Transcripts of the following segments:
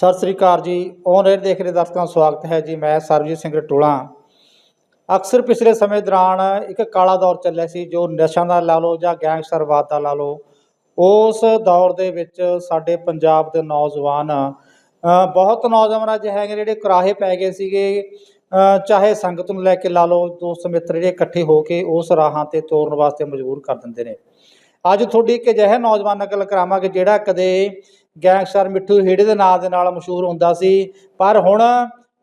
ਸਤਿ ਸ੍ਰੀ ਅਕਾਲ ਜੀ। On air ਦੇਖ ਰਹੇ ਦਰਸ਼ਕਾਂ ਦਾ ਸਵਾਗਤ ਹੈ ਜੀ। ਮੈਂ ਸਰਬਜੀਤ ਸਿੰਘ ਰਟੋਲਾ। ਅਕਸਰ ਪਿਛਲੇ ਸਮੇਂ ਦੌਰਾਨ ਇੱਕ ਕਾਲਾ ਦੌਰ ਚੱਲਿਆ ਸੀ, ਜੋ ਨਸ਼ਿਆਂ ਦਾ ਲਾ ਲਓ ਜਾਂ ਗੈਂਗਸਟਰਵਾਦ ਦਾ ਲਾ ਲਓ। ਉਸ ਦੌਰ ਦੇ ਵਿੱਚ ਸਾਡੇ ਪੰਜਾਬ ਦੇ ਨੌਜਵਾਨ ਬਹੁਤ ਨੌਜਵਾਨ ਅਜਿਹੇ ਹੈਗੇ ਜਿਹੜੇ ਕਰਾਹੇ ਪੈ ਗਏ ਸੀਗੇ। ਚਾਹੇ ਸੰਗਤ ਨੂੰ ਲੈ ਕੇ ਲਾ ਲਓ, ਦੋਸਤ ਮਿੱਤਰ ਜਿਹੜੇ ਇਕੱਠੇ ਹੋ ਕੇ ਉਸ ਰਾਹਾਂ ਤੇ ਤੋਰਨ ਵਾਸਤੇ ਮਜਬੂਰ ਕਰ ਦਿੰਦੇ ਨੇ। ਅੱਜ ਤੁਹਾਡੀ ਇੱਕ ਅਜਿਹਾ ਨੌਜਵਾਨ ਨਾਲ ਗੱਲ ਕਰਾਵਾਂਗੇ, ਜਿਹੜਾ ਕਦੇ ਗੈਂਗਸਟਰ ਮਿੱਠੂ ਹੇੜੇ ਦੇ ਨਾਂ ਦੇ ਨਾਲ ਮਸ਼ਹੂਰ ਹੁੰਦਾ ਸੀ। ਪਰ ਹੁਣ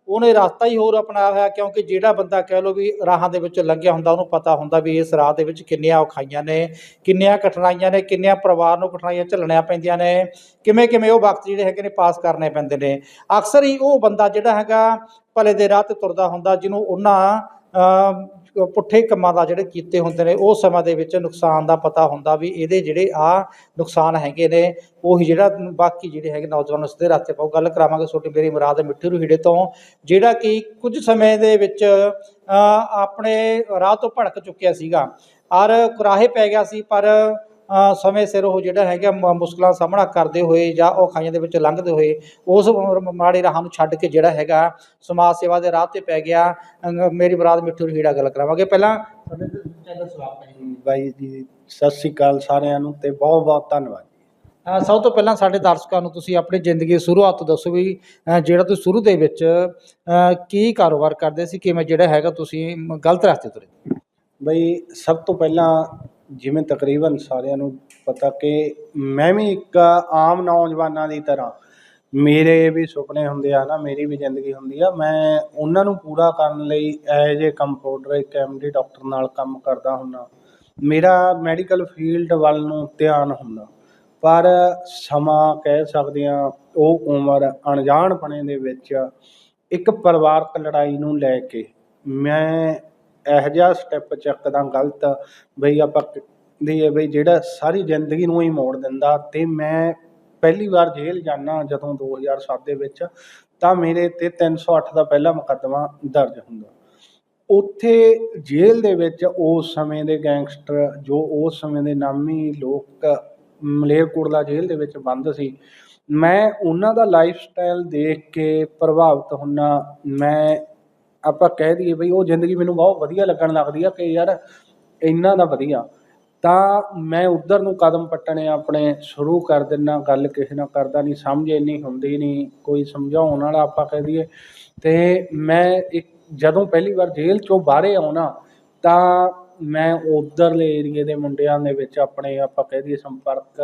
ਉਹਨੇ ਰਸਤਾ ਹੀ ਹੋਰ ਅਪਣਾਇਆ ਹੋਇਆ, ਕਿਉਂਕਿ ਜਿਹੜਾ ਬੰਦਾ ਕਹਿ ਲਓ ਵੀ ਰਾਹਾਂ ਦੇ ਵਿੱਚ ਲੰਘਿਆ ਹੁੰਦਾ, ਉਹਨੂੰ ਪਤਾ ਹੁੰਦਾ ਵੀ ਇਸ ਰਾਹ ਦੇ ਵਿੱਚ ਕਿੰਨੀਆਂ ਔਖਾਈਆਂ ਨੇ, ਕਿੰਨੀਆਂ ਕਠਿਨਾਈਆਂ ਨੇ, ਕਿੰਨੀਆਂ ਪਰਿਵਾਰ ਨੂੰ ਕਠਿਨਾਈਆਂ ਝੱਲਣੀਆਂ ਪੈਂਦੀਆਂ ਨੇ ਕਿਵੇਂ ਕਿਵੇਂ ਉਹ ਵਕਤ ਜਿਹੜੇ ਹੈਗੇ ਨੇ ਪਾਸ ਕਰਨੇ ਪੈਂਦੇ ਨੇ। ਅਕਸਰ ਹੀ ਉਹ ਬੰਦਾ ਜਿਹੜਾ ਹੈਗਾ ਭਲੇ ਦੇ ਰਾਹ ਤੇ ਤੁਰਦਾ ਹੁੰਦਾ, ਜਿਹਨੂੰ ਉਹਨਾਂ ਪੁੱਠੇ ਕੰਮਾਂ ਦਾ ਜਿਹੜੇ ਕੀਤੇ ਹੁੰਦੇ ਨੇ, ਉਹ ਸਮਾਂ ਦੇ ਵਿੱਚ ਨੁਕਸਾਨ ਦਾ ਪਤਾ ਹੁੰਦਾ ਵੀ ਇਹਦੇ ਜਿਹੜੇ ਆ ਨੁਕਸਾਨ ਹੈਗੇ ਨੇ, ਉਹੀ ਜਿਹੜਾ ਬਾਕੀ ਜਿਹੜੇ ਹੈਗੇ ਨੌਜਵਾਨ ਉਸ ਦੇ ਰਸਤੇ ਪਾਓ। ਗੱਲ ਕਰਾਵਾਂਗੇ ਛੋਟੀ ਮੇਰੀ ਮੁਰਾਦ ਮਿੱਠੂ ਰੂਹੀੜੇ ਤੋਂ, ਜਿਹੜਾ ਕਿ ਕੁਝ ਸਮੇਂ ਦੇ ਵਿੱਚ ਆਪਣੇ ਰਾਹ ਤੋਂ ਭੜਕ ਚੁੱਕਿਆ ਸੀਗਾ। ਔਰ ਕੁਰਾਹੇ ਪੈ ਗਿਆ ਸੀ, ਪਰ ਸਮੇਂ ਸਿਰ ਉਹ ਜਿਹੜਾ ਹੈਗਾ ਮੁਸ਼ਕਲਾਂ ਸਾਹਮਣਾ ਕਰਦੇ ਹੋਏ ਜਾਂ ਉਹ ਖਾਈਆਂ ਦੇ ਵਿੱਚ ਲੰਘਦੇ ਹੋਏ ਉਸ ਮਾੜੇ ਰਾਹਾਂ ਨੂੰ ਛੱਡ ਕੇ ਜਿਹੜਾ ਹੈਗਾ ਸਮਾਜ ਸੇਵਾ ਦੇ ਰਾਹ ਤੇ ਪੈ ਗਿਆ। ਮੇਰੀ ਮੁਰਾਦ ਮਿੱਠੂ ਰਹੀੜਾ ਗੱਲ ਕਰਾਵਾਂਗੇ। ਪਹਿਲਾਂ ਤੁਹਾਡੇ ਚੈਨਲ ਸਵਾਗਤ ਹੈ ਬਾਈ ਜੀ ਸਤਿ ਸ੍ਰੀ ਅਕਾਲ ਸਾਰਿਆਂ ਨੂੰ ਤੇ ਬਹੁਤ ਬਹੁਤ ਧੰਨਵਾਦ ਸਭ ਤੋਂ ਪਹਿਲਾਂ ਸਾਡੇ ਦਰਸ਼ਕਾਂ ਨੂੰ ਤੁਸੀਂ ਆਪਣੀ ਜ਼ਿੰਦਗੀ ਦੀ ਸ਼ੁਰੂਆਤ ਦੱਸੋ ਵੀ ਜਿਹੜਾ ਤੁਸੀਂ ਸ਼ੁਰੂ ਦੇ ਵਿੱਚ ਕੀ ਕਾਰੋਬਾਰ ਕਰਦੇ ਸੀ ਕਿਵੇਂ ਜਿਹੜਾ ਹੈਗਾ ਤੁਸੀਂ ਗਲਤ ਰਸਤੇ ਤੁਰੇ? ਬਈ ਸਭ ਤੋਂ ਪਹਿਲਾਂ ਜਿਵੇਂ ਤਕਰੀਬਨ ਸਾਰਿਆਂ ਨੂੰ ਪਤਾ ਕਿ ਮੈਂ ਵੀ ਇੱਕ ਆਮ ਨੌਜਵਾਨਾਂ ਦੀ ਤਰ੍ਹਾਂ, ਮੇਰੇ ਵੀ ਸੁਪਨੇ ਹੁੰਦੇ ਆ ਨਾ, ਮੇਰੀ ਵੀ ਜ਼ਿੰਦਗੀ ਹੁੰਦੀ ਆ, ਮੈਂ ਉਹਨਾਂ ਨੂੰ ਪੂਰਾ ਕਰਨ ਲਈ ਐਜ਼ ਏ ਕੰਪਾਊਂਡਰ ਇੱਕ ਐਮਡੀ ਡਾਕਟਰ ਨਾਲ ਕੰਮ ਕਰਦਾ ਹੁੰਦਾ। ਮੇਰਾ ਮੈਡੀਕਲ ਫੀਲਡ ਵੱਲ ਨੂੰ ਧਿਆਨ ਹੁੰਦਾ, ਪਰ ਸਮਾਂ ਕਹਿ ਸਕਦੇ ਆ, ਉਹ ਉਮਰ ਅਣਜਾਣਪਣੇ ਦੇ ਵਿੱਚ ਇੱਕ ਪਰਿਵਾਰਕ ਲੜਾਈ ਨੂੰ ਲੈ ਕੇ ਮੈਂ ਇਹੋ ਜਿਹਾ ਸਟੈਪ ਚੱਕਦਾ ਗਲਤ ਬਈ ਆਪਾਂ ਕਹਿੰਦੇ ਆ ਬਈ ਜਿਹੜਾ ਸਾਰੀ ਜ਼ਿੰਦਗੀ ਨੂੰ ਹੀ ਮੋੜ ਦਿੰਦਾ ਤੇ ਮੈਂ ਪਹਿਲੀ ਵਾਰ ਜੇਲ੍ਹ ਜਾਣਾ ਜਦੋਂ 2007 ਦੇ ਵਿੱਚ, ਤਾਂ ਮੇਰੇ ਤੇ 308 ਦਾ ਪਹਿਲਾ ਮੁਕੱਦਮਾ ਦਰਜ ਹੁੰਦਾ। ਉੱਥੇ ਜੇਲ੍ਹ ਦੇ ਵਿੱਚ ਉਸ ਸਮੇਂ ਦੇ ਗੈਂਗਸਟਰ ਜੋ ਉਸ ਸਮੇਂ ਦੇ ਨਾਮੀ ਲੋਕ, ਮਲੇਰਕੋਟਲਾ ਜੇਲ੍ਹ ਦੇ ਵਿੱਚ ਬੰਦ ਸੀ, ਮੈਂ ਉਹਨਾਂ ਦਾ ਲਾਈਫ ਸਟਾਈਲ ਦੇਖ ਕੇ ਪ੍ਰਭਾਵਿਤ ਹੁੰਨਾ ਮੈਂ ਆਪਾਂ ਕਹਿ ਦਈਏ ਬਈ ਉਹ ਜ਼ਿੰਦਗੀ ਮੈਨੂੰ ਬਹੁਤ ਵਧੀਆ ਲੱਗਣ ਲੱਗਦੀ ਆ ਕਿ ਯਾਰ ਇੰਨਾ ਦਾ ਵਧੀਆ। ਤਾਂ ਮੈਂ ਉਧਰ ਨੂੰ ਕਦਮ ਪੱਟਣੇ ਆਪਣੇ ਸ਼ੁਰੂ ਕਰ ਦਿੰਨਾ, ਗੱਲ ਕਿਸੇ ਨਾਲ ਕਰਦਾ ਨਹੀਂ ਸਮਝ ਇੰਨੀ ਹੁੰਦੀ ਨਹੀਂ ਕੋਈ ਸਮਝਾਉਣ ਵਾਲਾ ਆਪਾਂ ਕਹਿ ਦਈਏ। ਤੇ ਮੈਂ ਇੱਕ ਜਦੋਂ ਪਹਿਲੀ ਵਾਰ ਜੇਲ੍ਹ ਚੋਂ ਬਾਹਰੇ ਆਉਣਾ ਤਾਂ ਮੈਂ ਉਧਰਲੇ ਏਰੀਏ ਦੇ ਮੁੰਡਿਆਂ ਦੇ ਵਿੱਚ ਆਪਣੇ ਆਪਾਂ ਕਹਿ ਦਈਏ ਸੰਪਰਕ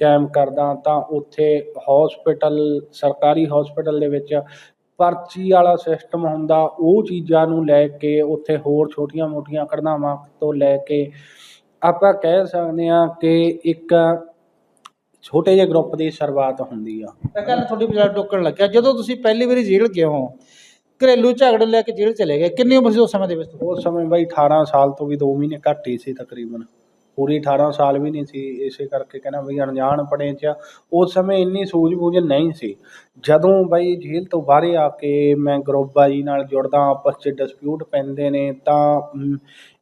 ਕਾਇਮ ਕਰਦਾ ਤਾਂ ਉੱਥੇ ਹਸਪੀਟਲ ਸਰਕਾਰੀ ਹਸਪੀਟਲ ਦੇ ਵਿੱਚ ਪਰਚੀ ਵਾਲਾ ਸਿਸਟਮ ਹੁੰਦਾ ਉਹ ਚੀਜ਼ਾਂ ਨੂੰ ਲੈ ਕੇ ਉੱਥੇ ਹੋਰ ਛੋਟੀਆਂ-ਮੋਟੀਆਂ ਘਟਨਾਵਾਂ ਤੋਂ ਲੈ ਕੇ ਆਪਾਂ ਕਹਿ ਸਕਦੇ ਹਾਂ ਕਿ ਇੱਕ ਛੋਟੇ ਜਿਹੇ ਗਰੁੱਪ ਦੀ ਸ਼ੁਰੂਆਤ ਹੁੰਦੀ ਆ। ਤਾਂ ਗੱਲ ਤੁਹਾਡੀ ਬਜਾਏ ਟੋਕਣ ਲੱਗਿਆ ਜਦੋਂ ਤੁਸੀਂ ਪਹਿਲੀ ਵਾਰੀ ਜੇਲ੍ਹ ਗਏ ਹੋ ਘਰੇਲੂ ਝਗੜੇ ਲੈ ਕੇ ਜੇਲ੍ਹ ਚਲੇ ਗਏ ਕਿੰਨੀ ਉਮਰ ਸੀ ਉਸ ਸਮੇਂ ਦੇ ਵਿੱਚ? ਉਸ ਸਮੇਂ ਬਈ 18 ਸਾਲ ਤੋਂ ਵੀ 2 ਮਹੀਨੇ ਘੱਟ ਹੀ ਸੀ ਤਕਰੀਬਨ। ਪੂਰੀ 18 ਸਾਲ ਵੀ ਨਹੀਂ ਸੀ, ਇਸੇ ਕਰਕੇ ਕਹਿੰਦਾ ਵੀ ਅਣਜਾਣ ਪੜੇ ਚ ਉਸ ਸਮੇਂ ਇੰਨੀ ਸੂਝ-ਬੂਝ ਨਹੀਂ ਸੀ। ਜਦੋਂ ਬਈ ਜੇਲ੍ਹ ਤੋਂ ਬਾਹਰ ਆ ਕੇ ਮੈਂ ਗਰੋਬਾਜੀ ਨਾਲ ਜੁੜਦਾ, ਆਪਸ 'ਚ ਡਿਸਪਿਊਟ ਪੈਂਦੇ ਨੇ, ਤਾਂ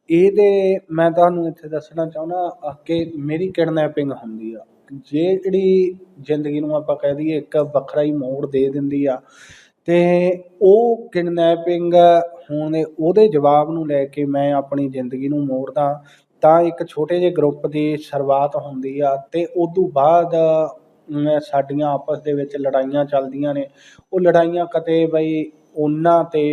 ਇਹਦੇ, ਮੈਂ ਤੁਹਾਨੂੰ ਇੱਥੇ ਦੱਸਣਾ ਚਾਹੁੰਦਾ ਕਿ ਮੇਰੀ ਕਿਡਨੈਪਿੰਗ ਹੁੰਦੀ ਆ। ਜਿਹੜੀ ਜ਼ਿੰਦਗੀ ਨੂੰ ਆਪਾਂ ਕਹਿ ਦਈਏ, ਇੱਕ ਵੱਖਰਾ ਹੀ ਮੋੜ ਦੇ ਦਿੰਦੀ ਆ ਅਤੇ ਉਹ ਕਿਡਨੈਪਿੰਗ ਹੋਣ ਦੇ ਉਹਦੇ ਜਵਾਬ ਨੂੰ ਲੈ ਕੇ ਮੈਂ ਆਪਣੀ ਜ਼ਿੰਦਗੀ ਨੂੰ ਮੋੜਦਾ ਤਾਂ ਇੱਕ ਛੋਟੇ ਜਿਹੇ ਗਰੁੱਪ ਦੀ ਸ਼ੁਰੂਆਤ ਹੁੰਦੀ ਆ ਤੇ ਉਦੋਂ ਬਾਅਦ ਸਾਡੀਆਂ ਆਪਸ ਦੇ ਵਿੱਚ ਲੜਾਈਆਂ ਚੱਲਦੀਆਂ ਨੇ। ਉਹ ਲੜਾਈਆਂ ਕਦੇ ਬਈ ਉਹਨਾਂ ਤੇ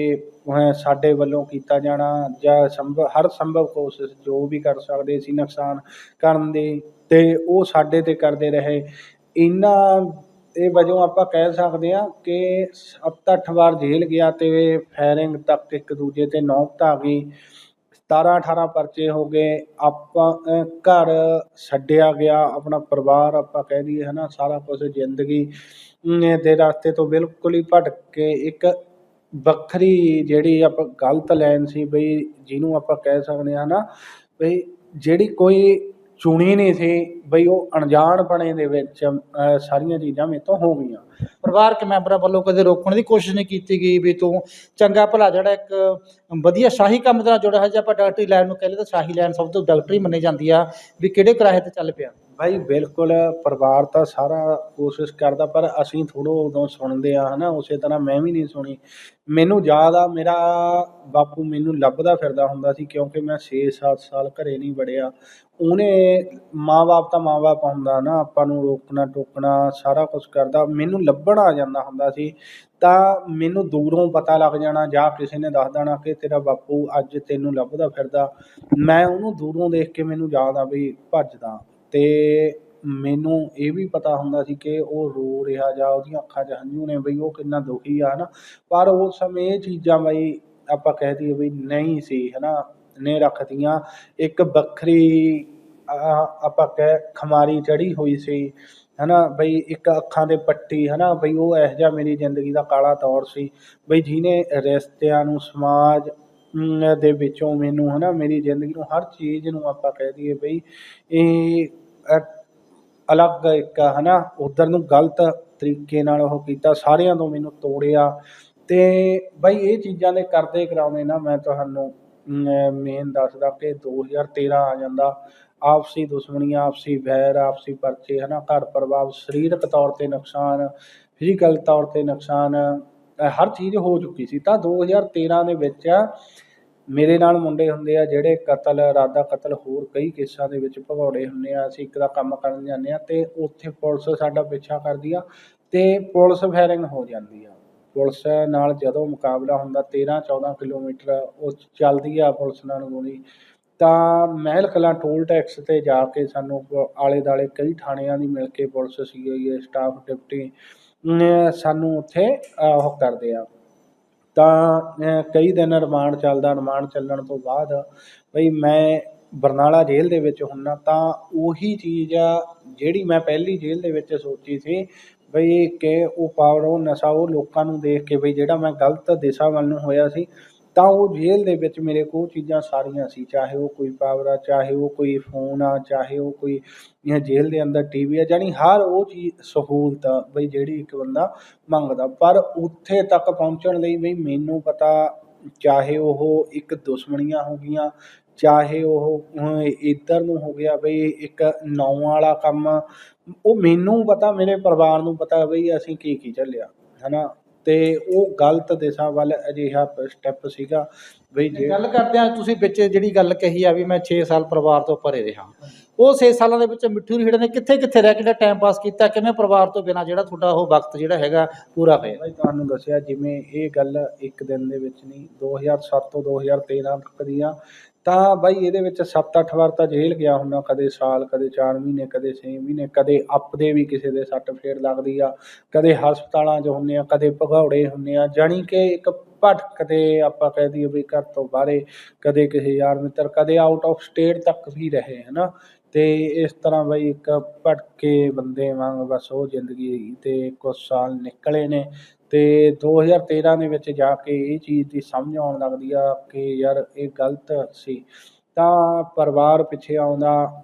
ਸਾਡੇ ਵੱਲੋਂ ਕੀਤਾ ਜਾਣਾ ਜਾਂ ਸੰਭਵ, ਹਰ ਸੰਭਵ ਕੋਸ਼ਿਸ਼ ਜੋ ਵੀ ਕਰ ਸਕਦੇ ਸੀ ਨੁਕਸਾਨ ਕਰਨ ਦੀ ਅਤੇ ਉਹ ਸਾਡੇ ਤੇ ਕਰਦੇ ਰਹੇ। ਇਹਨਾਂ ਇਹ ਵਜੋਂ ਆਪਾਂ ਕਹਿ ਸਕਦੇ ਹਾਂ ਕਿ ਸੱਤ ਅੱਠ ਵਾਰ ਜੇਲ੍ਹ ਗਿਆ ਅਤੇ ਫਾਇਰਿੰਗ ਤੱਕ ਇੱਕ ਦੂਜੇ ਤੇ ਨੌਬਤ ਆ ਗਈ। 17 18 ਪਰਚੇ ਹੋ ਗਏ ਆਪਾਂ ਅਹ, ਘਰ ਛੱਡਿਆ ਗਿਆ ਆਪਣਾ ਪਰਿਵਾਰ ਆਪਾਂ ਕਹਿ ਦਈਏ ਹਨਾ ਸਾਰਾ ਕੁਝ ਜ਼ਿੰਦਗੀ ਅਮ, ਦੇ ਰਸਤੇ ਤੋਂ ਬਿਲਕੁਲ ਹੀ ਭਟਕ ਕੇ ਇੱਕ ਵੱਖਰੀ ਜਿਹੜੀ ਆਪਾਂ ਗਲਤ ਲਾਈਨ ਸੀ ਬਈ ਜਿਹਨੂੰ ਆਪਾਂ ਕਹਿ ਸਕਦੇ ਹਾਂ ਨਾ ਬਈ ਜਿਹੜੀ ਕੋਈ ਚੁਣੀ ਨਹੀਂ ਸੀ ਬਈ ਉਹ ਅਣਜਾਣਪਣੇ ਦੇ ਵਿੱਚ ਅਹ, ਸਾਰੀਆਂ ਚੀਜ਼ਾਂ ਮੇਰੇ ਤੋਂ ਹੋ ਗਈਆਂ। ਪਰਿਵਾਰਕ ਮੈਂਬਰਾਂ ਵੱਲੋਂ ਕਦੇ ਰੋਕਣ ਦੀ ਕੋਸ਼ਿਸ਼ ਨਹੀਂ ਕੀਤੀ ਗਈ ਵੀ ਤੂੰ ਚੰਗਾ ਭਲਾ ਜਿਹੜਾ ਇੱਕ ਵਧੀਆ ਸ਼ਾਹੀ ਕੰਮ ਦੇ ਨਾਲ ਜੁੜਿਆ ਹੈ ਜੇ ਆਪਾਂ ਡਾਕਟਰੀ ਲਾਈਨ ਨੂੰ ਕਹਿੰਦੇ ਤਾਂ ਸ਼ਾਹੀ ਲਾਈਨ ਸਭ ਤੋਂ ਡਾਕਟਰੀ ਮੰਨੀ ਜਾਂਦੀ ਆ ਵੀ ਕਿਹੜੇ ਕਿਰਾਏ ਤੇ ਚੱਲ ਪਿਆ। ਭਾਈ ਬਿਲਕੁਲ ਪਰਿਵਾਰ ਤਾਂ ਸਾਰਾ ਕੋਸ਼ਿਸ਼ ਕਰਦਾ ਪਰ ਅਸੀਂ ਥੋੜ੍ਹਾ ਉਦੋਂ ਸੁਣਦੇ ਆ, ਹਨਾ, ਉਸੇ ਤਰ੍ਹਾਂ ਮੈਂ ਵੀ ਨਹੀਂ ਸੁਣੀ। ਮੈਨੂੰ ਯਾਦ ਆ, ਮੇਰਾ ਬਾਪੂ ਮੈਨੂੰ ਲੱਭਦਾ ਫਿਰਦਾ ਹੁੰਦਾ ਸੀ ਕਿਉਂਕਿ ਮੈਂ 6-7 ਸਾਲ ਘਰੇ ਨਹੀਂ ਵੜਿਆ। ਉਹਨੇ ਮਾਂ-ਬਾਪ ਤਾਂ ਮਾਂ-ਬਾਪ ਹੁੰਦਾ ਨਾ, ਆਪਾਂ ਨੂੰ ਰੋਕਣਾ ਟੋਕਣਾ ਸਾਰਾ ਕੁਝ ਕਰਦਾ। ਮੈਨੂੰ ਲੱਭਣ ਆ ਜਾਂਦਾ ਹੁੰਦਾ ਸੀ, ਤਾਂ ਮੈਨੂੰ ਦੂਰੋਂ ਪਤਾ ਲੱਗ ਜਾਣਾ ਜਾਂ ਕਿਸੇ ਨੇ ਦੱਸ ਦੇਣਾ ਕਿ ਤੇਰਾ ਬਾਪੂ ਅੱਜ ਤੈਨੂੰ ਲੱਭਦਾ ਫਿਰਦਾ। ਮੈਂ ਉਹਨੂੰ ਦੂਰੋਂ ਦੇਖ ਕੇ ਮੈਨੂੰ ਯਾਦ ਆ ਵੀ ਭੱਜਦਾ। ਤੇ ਮੈਨੂੰ ਇਹ ਵੀ ਪਤਾ ਹੁੰਦਾ ਸੀ ਕਿ ਉਹ ਰੋ ਰਿਹਾ ਜਾਂ ਉਹਦੀਆਂ ਅੱਖਾਂ 'ਚ ਹੰਝੂ ਨੇ ਬਈ ਉਹ ਕਿੰਨਾ ਦੁਖੀ ਆ, ਹਨਾ। ਪਰ ਉਸ ਸਮੇਂ ਇਹ ਚੀਜ਼ਾਂ ਬਈ ਆਪਾਂ ਕਹਿ ਦਈਏ ਵੀ ਨਹੀਂ ਸੀ, ਹਨਾ, ਨੇ ਰੱਖਦੀਆਂ ਇੱਕ ਵੱਖਰੀ, ਅਹ ਆਪਾਂ ਕਹਿ ਖਮਾਰੀ ਚੜੀ ਹੋਈ ਸੀ। ਹਨਾ, ਬਈ ਇੱਕ ਅੱਖਾਂ ਦੇ ਪੱਟੀ, ਹਨਾ, ਬਈ ਉਹ ਇਹੋ ਜਿਹਾ ਮੇਰੀ ਜ਼ਿੰਦਗੀ ਦਾ ਕਾਲਾ ਦੌਰ ਸੀ। ਬਈ ਜਿਹਨੇ ਰਿਸ਼ਤਿਆਂ ਨੂੰ, ਸਮਾਜ ਦੇ ਵਿੱਚੋਂ ਮੈਨੂੰ, ਹਨਾ, ਮੇਰੀ ਜ਼ਿੰਦਗੀ ਨੂੰ ਹਰ ਚੀਜ਼ ਨੂੰ ਆਪਾਂ ਕਹਿ ਦਈਏ ਬਈ, ਇਹ ਅਲੱਗ ਇੱਕ, ਹਨਾ, ਉਧਰ ਨੂੰ ਗਲਤ ਤਰੀਕੇ ਨਾਲ ਉਹ ਕੀਤਾ, ਸਾਰਿਆਂ ਤੋਂ ਮੈਨੂੰ ਤੋੜਿਆ। ਤੇ ਬਈ ਇਹ ਚੀਜ਼ਾਂ ਦੇ ਕਰਦੇ ਕਰਾਉਂਦੇ ਨਾ, ਮੈਂ ਤੁਹਾਨੂੰ ਮੇਨ ਦੱਸਦਾ ਕਿ 2013 ਆ ਜਾਂਦਾ। ਆਪਸੀ ਦੁਸ਼ਮਣੀਆਂ ਆਪਸੀ ਵੈਰ, ਆਪਸੀ ਪਰਚੇ, ਹਨਾ, ਘਰ ਪ੍ਰਭਾਵ ਸਰੀਰਕ ਤੌਰ ਤੇ ਨੁਕਸਾਨ ਫਿਜ਼ੀਕਲ ਤੌਰ ਤੇ ਨੁਕਸਾਨ ਹਰ ਚੀਜ਼ ਹੋ ਚੁੱਕੀ ਸੀ। ਤਾਂ 2013 ਦੇ ਵਿੱਚ ਮੇਰੇ ਨਾਲ ਮੁੰਡੇ ਹੁੰਦੇ ਆ, ਜਿਹੜੇ ਕਤਲ ਇਰਾਦਾ ਕਤਲ ਹੋਰ ਕਈ ਕੇਸਾਂ ਦੇ ਵਿੱਚ ਭਗੌੜੇ ਹੁੰਦੇ ਆ। ਅਸੀਂ ਇੱਕ ਦਾ ਕੰਮ ਕਰਨ ਜਾਂਦੇ ਆ ਤੇ ਉੱਥੇ ਪੁਲਿਸ ਸਾਡਾ ਪਿੱਛਾ ਕਰਦੀ ਆ ਤੇ ਪੁਲਿਸ ਫਾਇਰਿੰਗ ਹੋ ਜਾਂਦੀ ਆ। ਪੁਲਿਸ ਨਾਲ ਜਦੋਂ ਮੁਕਾਬਲਾ ਹੁੰਦਾ 13 14 ਕਿਲੋਮੀਟਰ ਉਹ ਚੱਲਦੀ ਆ ਪੁਲਿਸ ਨਾਲ ਗੋਲੀ। ਤਾਂ ਮਹਿਲ ਕਲਾਂ ਟੋਲ ਟੈਕਸ ਤੇ ਜਾ ਕੇ ਸਾਨੂੰ ਆਲੇ ਦੁਆਲੇ ਕਈ ਥਾਣਿਆਂ ਦੀ ਮਿਲ ਕੇ police C I A staff deputy ਸਾਨੂੰ ਉੱਥੇ ਉਹ ਕਰਦੇ ਆ। ਤਾਂ ਕਈ ਦਿਨ ਰਿਮਾਂਡ ਚੱਲਦਾ, ਰਿਮਾਂਡ ਚੱਲਣ ਤੋਂ ਬਾਅਦ ਬਈ ਮੈਂ ਬਰਨਾਲਾ ਜੇਲ੍ਹ ਦੇ ਵਿੱਚ ਹੁੰਨਾ ਤਾਂ ਉਹੀ ਚੀਜ਼ ਆ ਜਿਹੜੀ ਮੈਂ ਪਹਿਲੀ ਜੇਲ੍ਹ ਦੇ ਵਿੱਚ ਸੋਚੀ ਸੀ ਬਈ ਕਿ ਉਹ ਪਾਵਰ ਉਹ ਨਸ਼ਾ ਉਹ ਲੋਕਾਂ ਨੂੰ ਦੇਖ ਕੇ ਬਈ ਜਿਹੜਾ ਮੈਂ ਗਲਤ ਦਿਸ਼ਾ ਵੱਲ ਨੂੰ ਹੋਇਆ ਸੀ ਤਾਂ ਉਹ ਜੇਲ੍ਹ ਦੇ ਵਿੱਚ ਮੇਰੇ ਕੋਲ ਉਹ ਚੀਜ਼ਾਂ ਸਾਰੀਆਂ ਸੀ, ਚਾਹੇ ਉਹ ਕੋਈ ਪਾਵਰ ਆ, ਚਾਹੇ ਉਹ ਕੋਈ ਫੋਨ ਆ, ਚਾਹੇ ਉਹ ਕੋਈ ਜੇਲ੍ਹ ਦੇ ਅੰਦਰ ਟੀ ਵੀ ਆ, ਜਾਣੀ ਹਰ ਉਹ ਚੀਜ਼ ਸਹੂਲਤ ਆ ਬਈ ਜਿਹੜੀ ਇੱਕ ਬੰਦਾ ਮੰਗਦਾ। ਪਰ ਉੱਥੇ ਤੱਕ ਪਹੁੰਚਣ ਲਈ ਬਈ ਮੈਨੂੰ ਪਤਾ ਚਾਹੇ ਉਹ ਇੱਕ ਦੁਸ਼ਮਣੀਆਂ ਹੋ ਗਈਆਂ, ਚਾਹੇ ਉਹ ਇੱਧਰ ਨੂੰ ਹੋ ਗਿਆ ਬਈ ਇੱਕ ਨੌਂ ਵਾਲਾ ਕੰਮ, ਉਹ ਮੈਨੂੰ ਪਤਾ, ਮੇਰੇ ਪਰਿਵਾਰ ਨੂੰ ਪਤਾ ਬਈ ਅਸੀਂ ਕੀ ਕੀ ਝੱਲਿਆ ਹੈ ਨਾ ਤੇ ਉਹ ਗਲਤ ਦਿਸ਼ਾ ਵੱਲ ਅਜਿਹਾ ਸਟੈਪ ਸੀਗਾ ਬਈ ਜੇ ਗੱਲ ਕਰਦੇ ਆ ਤੁਸੀਂ ਵਿੱਚ ਜਿਹੜੀ ਗੱਲ ਕਹੀ ਆ ਵੀ ਮੈਂ 6 ਸਾਲ ਪਰਿਵਾਰ ਤੋਂ ਪਰੇ ਰਿਹਾ। ਉਹ 6 ਸਾਲਾਂ ਦੇ ਵਿੱਚ ਮਿੱਠੂ ਰੀੜੇ ਨੇ ਕਿੱਥੇ ਕਿੱਥੇ ਰਹਿ ਕੇ ਟਾਈਮ ਪਾਸ ਕੀਤਾ ਕਿਵੇਂ ਪਰਿਵਾਰ ਤੋਂ ਬਿਨਾਂ ਜਿਹੜਾ ਤੁਹਾਡਾ ਉਹ ਵਕਤ ਜਿਹੜਾ ਹੈਗਾ ਪੂਰਾ ਹੋਇਆ? ਭਾਈ ਤੁਹਾਨੂੰ ਦੱਸਿਆ ਜਿਵੇਂ ਇਹ ਗੱਲ ਇੱਕ ਦਿਨ ਦੇ ਵਿੱਚ ਨਹੀਂ 2007 ਤੋਂ 2013 ਤੱਕ ਦੀ ਆ ਤਾਂ ਬਾਈ ਇਹਦੇ ਵਿੱਚ 7-8 ਵਾਰ ਤਾਂ ਜੇਲ੍ਹ ਗਿਆ ਹੁੰਦਾ, ਕਦੇ ਸਾਲ, ਕਦੇ 4 ਮਹੀਨੇ, ਕਦੇ 6 ਮਹੀਨੇ, ਕਦੇ ਅੱਪਦੇ ਵੀ ਕਿਸੇ ਦੇ ਸੱਟ ਫੇਰ ਲੱਗਦੀ ਆ, ਕਦੇ ਹਸਪਤਾਲਾਂ 'ਚ ਹੁੰਦੇ ਆ, ਕਦੇ ਭਗੌੜੇ ਹੁੰਦੇ ਆ, ਜਾਣੀ ਕਿ ਇੱਕ ਭਟਕਦੇ ਆਪਾਂ ਕਹਿ ਦਈਏ ਵੀ ਘਰ ਤੋਂ ਬਾਹਰੇ ਕਦੇ ਕਿਸੇ ਯਾਰ ਮਿੱਤਰ, ਕਦੇ ਆਊਟ ਆਫ ਸਟੇਟ ਤੱਕ ਵੀ ਰਹੇ, ਹਨਾ? ਤੇ ਇਸ ਤਰ੍ਹਾਂ ਬਈ ਇੱਕ ਭਟਕੇ ਬੰਦੇ ਵਾਂਗ ਬਸ ਉਹ ਜ਼ਿੰਦਗੀ ਹੈਗੀ ਤੇ ਕੁਝ ਸਾਲ ਨਿਕਲੇ ਨੇ ਤੇ 2013 ਦੇ ਵਿੱਚ ਜਾ ਕੇ ਇਹ ਚੀਜ਼ ਦੀ ਸਮਝ ਆਉਣ ਲੱਗਦੀ ਆ ਕਿ ਯਾਰ ਇਹ ਗਲਤ ਸੀ। ਤਾਂ ਪਰਿਵਾਰ ਪਿੱਛੇ ਆਉਂਦਾ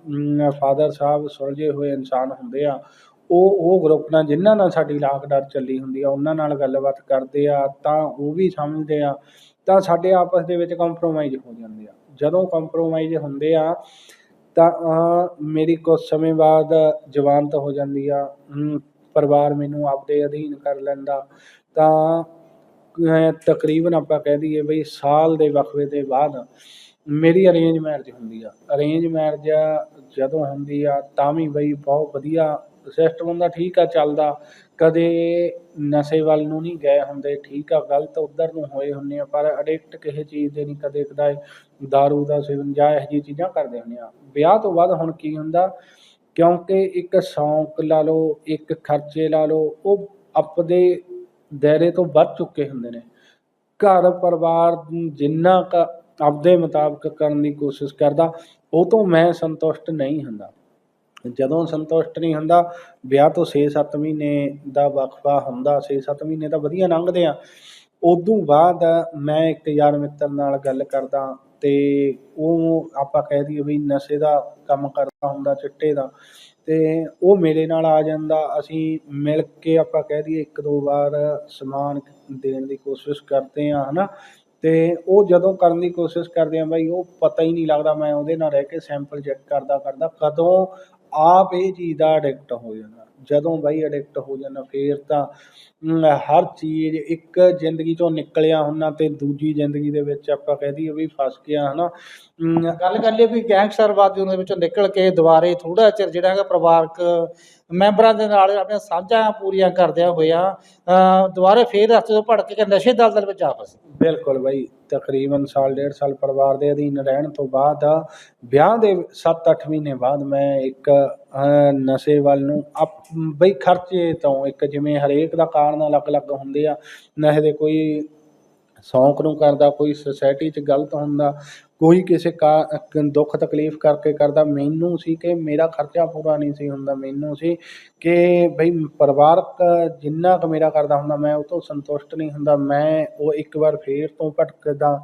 ਫਾਦਰ ਸਾਹਿਬ ਸੁਲਝੇ ਹੋਏ ਇਨਸਾਨ ਹੁੰਦੇ ਆ। ਉਹ ਉਹ ਗਰੁੱਪ ਨਾਲ ਜਿਨ੍ਹਾਂ ਨਾਲ ਸਾਡੀ ਲਾਕ ਡਰ ਚੱਲੀ ਹੁੰਦੀ ਆ, ਉਹਨਾਂ ਨਾਲ ਗੱਲਬਾਤ ਕਰਦੇ ਆ, ਤਾਂ ਉਹ ਵੀ ਸਮਝਦੇ ਆ। ਤਾਂ ਸਾਡੇ ਆਪਸ ਦੇ ਵਿੱਚ ਕੰਪਰੋਮਾਈਜ਼ ਹੋ ਜਾਂਦੇ ਆ। ਜਦੋਂ ਕੰਪਰੋਮਾਈਜ਼ ਹੁੰਦੇ ਆ, ਤਾਂ ਮੇਰੀ ਕੁਝ ਸਮੇਂ ਬਾਅਦ ਜਵਾਨਤ ਹੋ ਜਾਂਦੀ ਆ। ਪਰਿਵਾਰ ਮੈਨੂੰ ਆਪਦੇ ਅਧੀਨ ਕਰ ਲੈਂਦਾ। ਤਾਂ ਤਕਰੀਬਨ ਆਪਾਂ ਕਹਿ ਦਈਏ ਬਈ ਸਾਲ ਦੇ ਵਕਫੇ ਦੇ ਬਾਅਦ ਮੇਰੀ ਅਰੇਂਜ ਮੈਰਿਜ ਹੁੰਦੀ ਆ। ਅਰੇਂਜ ਮੈਰਿਜ ਜਦੋਂ ਹੁੰਦੀ ਆ ਤਾਂ ਵੀ ਬਈ ਬਹੁਤ ਵਧੀਆ ਸਿਸਟਮ ਹੁੰਦਾ, ਠੀਕ ਆ, ਚੱਲਦਾ। ਕਦੇ ਨਸ਼ੇ ਵੱਲ ਨੂੰ ਨਹੀਂ ਗਏ ਹੁੰਦੇ, ਠੀਕ ਆ, ਗਲਤ ਉਧਰ ਨੂੰ ਹੋਏ ਹੁੰਦੇ ਆ, ਪਰ ਅਡਿਕਟ ਕਿਸੇ ਚੀਜ਼ ਦੇ ਨਹੀਂ, ਕਦੇ ਕਦਾਏ ਦਾਰੂ ਦਾ ਸੇਵਨ ਜਾਂ ਇਹੋ ਜਿਹੀਆਂ ਚੀਜ਼ਾਂ ਕਰਦੇ ਹੁੰਦੇ ਆ। ਵਿਆਹ ਤੋਂ ਬਾਅਦ ਹੁਣ ਕੀ ਹੁੰਦਾ, ਕਿਉਂਕਿ ਇੱਕ ਸ਼ੌਂਕ ਲਾ ਲਓ, ਇੱਕ ਖਰਚੇ ਲਾ ਲਓ, ਉਹ ਆਪਦੇ ਦਾਇਰੇ ਤੋਂ ਵੱਧ ਚੁੱਕੇ ਹੁੰਦੇ ਨੇ। ਘਰ ਪਰਿਵਾਰ ਜਿੰਨਾ ਕ ਆਪਦੇ ਮੁਤਾਬਕ ਕਰਨ ਦੀ ਕੋਸ਼ਿਸ਼ ਕਰਦਾ, ਉਹ ਤੋਂ ਮੈਂ ਸੰਤੁਸ਼ਟ ਨਹੀਂ ਹੁੰਦਾ। ਜਦੋਂ ਸੰਤੁਸ਼ਟ ਨਹੀਂ ਹੁੰਦਾ, ਵਿਆਹ ਤੋਂ 6-7 ਮਹੀਨੇ ਦਾ ਵਕਫਾ ਹੁੰਦਾ 6-7 ਮਹੀਨੇ ਤਾਂ ਵਧੀਆ ਲੰਘਦੇ ਆ। ਉਦੋਂ ਬਾਅਦ ਮੈਂ ਇੱਕ ਯਾਰ ਮਿੱਤਰ ਨਾਲ ਗੱਲ ਕਰਦਾ ਤੇ ਉਹ ਆਪਾਂ ਕਹਿ ਦਈਏ ਵੀ ਨਸ਼ੇ ਦਾ ਕੰਮ ਕਰਦਾ ਹੁੰਦਾ, ਚਿੱਟੇ ਦਾ। ਅਤੇ ਉਹ ਮੇਰੇ ਨਾਲ ਆ ਜਾਂਦਾ। ਅਸੀਂ ਮਿਲ ਕੇ ਆਪਾਂ ਕਹਿ ਦਈਏ ਇੱਕ ਦੋ ਵਾਰ ਸਮਾਨ ਦੇਣ ਦੀ ਕੋਸ਼ਿਸ਼ ਕਰਦੇ ਹਾਂ ਹੈ ਨਾ ਅਤੇ ਉਹ ਜਦੋਂ ਕਰਨ ਦੀ ਕੋਸ਼ਿਸ਼ ਕਰਦੇ ਆ ਬਾਈ ਉਹ ਪਤਾ ਹੀ ਨਹੀਂ ਲੱਗਦਾ, ਮੈਂ ਉਹਦੇ ਨਾਲ ਰਹਿ ਕੇ ਸੈਂਪਲ ਚੈੱਕ ਕਰਦਾ ਕਰਦਾ ਕਦੋਂ ਆਪ ਇਹ ਚੀਜ਼ ਦਾ ਅਡਿਕਟ ਹੋ ਜਾਣਾ ਜਦੋਂ ਬਾਈ ਅਡਿਕਟ ਹੋ ਜਾਂਦਾ, ਫੇਰ ਤਾਂ ਹਰ ਚੀਜ਼ ਇੱਕ ਜ਼ਿੰਦਗੀ ਚੋਂ ਨਿਕਲਿਆ ਹੁੰਨਾ ਅਤੇ ਦੂਜੀ ਜ਼ਿੰਦਗੀ ਦੇ ਵਿੱਚ ਆਪਾਂ ਕਹਿ ਦਈਏ ਵੀ ਫਸ ਗਿਆ ਹੈ ਨਾ ਗੱਲ ਕਰ ਲਈਏ ਵੀ ਗੈਂਗਸਟਰਵਾਦੀ ਉਹਨਾਂ ਦੇ ਵਿੱਚੋਂ ਨਿਕਲ ਕੇ ਦੁਬਾਰੇ ਥੋੜਾ ਚਿਰ ਜਿਹੜਾ ਹੈਗਾ ਪਰਿਵਾਰਕ ਮੈਂਬਰਾਂ ਦੇ ਨਾਲ ਆਪਣੀਆਂ ਸਾਂਝਾਂ ਪੂਰੀਆਂ ਕਰਦਿਆਂ ਹੋਇਆ ਦੁਬਾਰੇ ਫੇਰ ਰਸਤੇ ਤੋਂ ਭੜਕ ਕੇ ਨਸ਼ੇ ਦਲਦਲ ਵਿੱਚ ਆ ਫਸੇ। ਬਿਲਕੁਲ ਬਾਈ, ਤਕਰੀਬਨ ਸਾਲ, ਡੇਢ ਸਾਲ ਪਰਿਵਾਰ ਦੇ ਅਧੀਨ ਰਹਿਣ ਤੋਂ ਬਾਅਦ ਵਿਆਹ ਦੇ 7-8 ਮਹੀਨੇ ਬਾਅਦ ਮੈਂ ਇੱਕ ਨਸ਼ੇ ਵੱਲ ਨੂੰ ਆਪ ਬਈ ਖਰਚੇ ਤੋਂ ਇੱਕ ਜਿਵੇਂ ਹਰੇਕ ਦਾ ਕਾਰਨ ਅਲੱਗ-ਅਲੱਗ ਹੁੰਦੇ ਆ ਨਸ਼ੇ ਦੇ ਕੋਈ ਸ਼ੌਂਕ ਨੂੰ ਕਰਦਾ, ਕੋਈ ਸੁਸਾਇਟੀ 'ਚ ਗਲਤ ਹੁੰਦਾ, ਕੋਈ ਕਿਸੇ ਕਾ, ਦੁੱਖ ਤਕਲੀਫ ਕਰਕੇ ਕਰਦਾ, ਮੈਨੂੰ ਸੀ ਕਿ ਮੇਰਾ ਖਰਚਾ ਪੂਰਾ ਨਹੀਂ ਸੀ ਹੁੰਦਾ, ਮੈਨੂੰ ਸੀ ਕਿ ਬਈ ਪਰਿਵਾਰਕ ਜਿੰਨਾ ਕੁ ਮੇਰਾ ਕਰਦਾ ਹੁੰਦਾ, ਮੈਂ ਉਹ ਤੋਂ ਸੰਤੁਸ਼ਟ ਨਹੀਂ ਹੁੰਦਾ। ਮੈਂ ਉਹ ਇੱਕ ਵਾਰ ਫੇਰ ਤੋਂ ਭਟਕਦਾ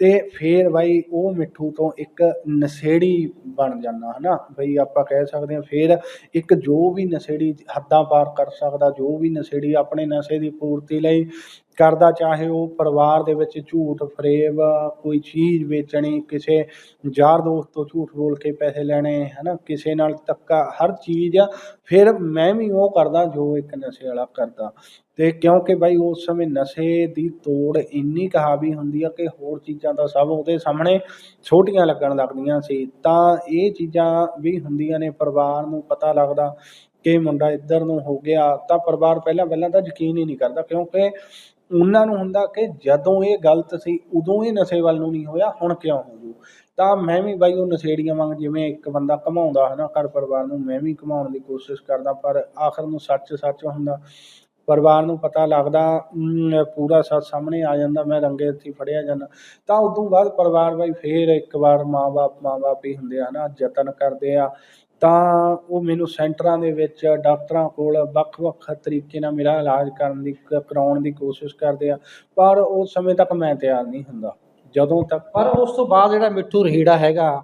ਅਤੇ ਫੇਰ ਬਾਈ ਉਹ ਮਿੱਠੂ ਤੋਂ ਇੱਕ ਨਸ਼ੇੜੀ ਬਣ ਜਾਂਦਾ ਹੈ ਨਾ ਬਈ ਆਪਾਂ ਕਹਿ ਸਕਦੇ ਹਾਂ ਫੇਰ ਇੱਕ ਜੋ ਵੀ ਨਸ਼ੇੜੀ ਹੱਦਾਂ ਪਾਰ ਕਰ ਸਕਦਾ, ਜੋ ਵੀ ਨਸ਼ੇੜੀ ਆਪਣੇ ਨਸ਼ੇ ਦੀ ਪੂਰਤੀ ਲਈ ਕਰਦਾ, ਚਾਹੇ ਉਹ ਪਰਿਵਾਰ ਦੇ ਵਿੱਚ ਝੂਠ ਫਰੇਬ, ਕੋਈ ਚੀਜ਼ ਵੇਚਣੀ, ਕਿਸੇ ਯਾਰ ਦੋਸਤ ਤੋਂ ਝੂਠ ਬੋਲ ਕੇ ਪੈਸੇ ਲੈਣੇ ਹੈ ਨਾ ਕਿਸੇ ਨਾਲ ਧੱਕਾ, ਹਰ ਚੀਜ਼ ਫਿਰ ਮੈਂ ਵੀ ਉਹ ਕਰਦਾ ਜੋ ਇੱਕ ਨਸ਼ੇ ਵਾਲਾ ਕਰਦਾ। ਅਤੇ ਕਿਉਂਕਿ ਬਾਈ ਉਸ ਸਮੇਂ ਨਸ਼ੇ ਦੀ ਤੋੜ ਇੰਨੀ ਕਹਾਵੀ ਹੁੰਦੀ ਆ ਕਿ ਹੋਰ ਚੀਜ਼ਾਂ ਤਾਂ ਸਭ ਉਹਦੇ ਸਾਹਮਣੇ ਛੋਟੀਆਂ ਲੱਗਣ ਲੱਗਦੀਆਂ ਸੀ। ਤਾਂ ਇਹ ਚੀਜ਼ਾਂ ਵੀ ਹੁੰਦੀਆਂ ਨੇ, ਪਰਿਵਾਰ ਨੂੰ ਪਤਾ ਲੱਗਦਾ ਕਿ ਮੁੰਡਾ ਇੱਧਰ ਨੂੰ ਹੋ ਗਿਆ। ਤਾਂ ਪਰਿਵਾਰ ਪਹਿਲਾਂ ਪਹਿਲਾਂ ਤਾਂ ਯਕੀਨ ਹੀ ਨਹੀਂ ਕਰਦਾ ਕਿਉਂਕਿ ਉਹਨਾਂ ਨੂੰ ਹੁੰਦਾ ਕਿ ਜਦੋਂ ਇਹ ਗਲਤ ਸੀ ਉਦੋਂ ਇਹ ਨਸ਼ੇ ਵੱਲ ਨੂੰ ਨਹੀਂ ਹੋਇਆ, ਹੁਣ ਕਿਉਂ ਹੋ ਜੂ ਤਾਂ ਮੈਂ ਵੀ ਬਾਈ ਉਹ ਨਸ਼ੇੜੀਆਂ ਵਾਂਗ ਜਿਵੇਂ ਇੱਕ ਬੰਦਾ ਘਮਾਉਂਦਾ ਹੈ ਨਾ ਘਰ ਪਰਿਵਾਰ ਨੂੰ ਮੈਂ ਵੀ ਘਮਾਉਣ ਦੀ ਕੋਸ਼ਿਸ਼ ਕਰਦਾ, ਪਰ ਆਖਰ ਨੂੰ ਸੱਚ ਸੱਚ ਹੁੰਦਾ। ਪਰਿਵਾਰ ਨੂੰ ਪਤਾ ਲੱਗਦਾ ਪੂਰਾ ਸੱਚ ਸਾਹਮਣੇ ਆ ਜਾਂਦਾ, ਮੈਂ ਰੰਗੇ ਹੱਥੀਂ ਫੜਿਆ ਜਾਂਦਾ। ਤਾਂ ਉਦੋਂ ਬਾਅਦ ਪਰਿਵਾਰ ਬਾਈ ਫੇਰ ਇੱਕ ਵਾਰ ਮਾਂ ਬਾਪ ਮਾਂ ਬਾਪ ਹੀ ਹੁੰਦੇ ਆ ਨਾ ਯਤਨ ਕਰਦੇ ਆ। ਤਾਂ ਉਹ ਮੈਨੂੰ ਸੈਂਟਰਾਂ ਦੇ ਵਿੱਚ, ਡਾਕਟਰਾਂ ਕੋਲ ਵੱਖ-ਵੱਖ ਤਰੀਕੇ ਨਾਲ ਮੇਰਾ ਇਲਾਜ ਕਰਨ ਦੀ ਕ- ਕਰਾਉਣ ਦੀ ਕੋਸ਼ਿਸ਼ ਕਰਦੇ ਆ, ਪਰ ਉਸ ਸਮੇਂ ਤੱਕ ਮੈਂ ਤਿਆਰ ਨਹੀਂ ਹੁੰਦਾ। ਜਦੋਂ ਤੱਕ। ਪਰ ਉਸ ਤੋਂ ਬਾਅਦ ਜਿਹੜਾ ਮਿੱਠੂ ਰਹੀੜਾ ਹੈਗਾ,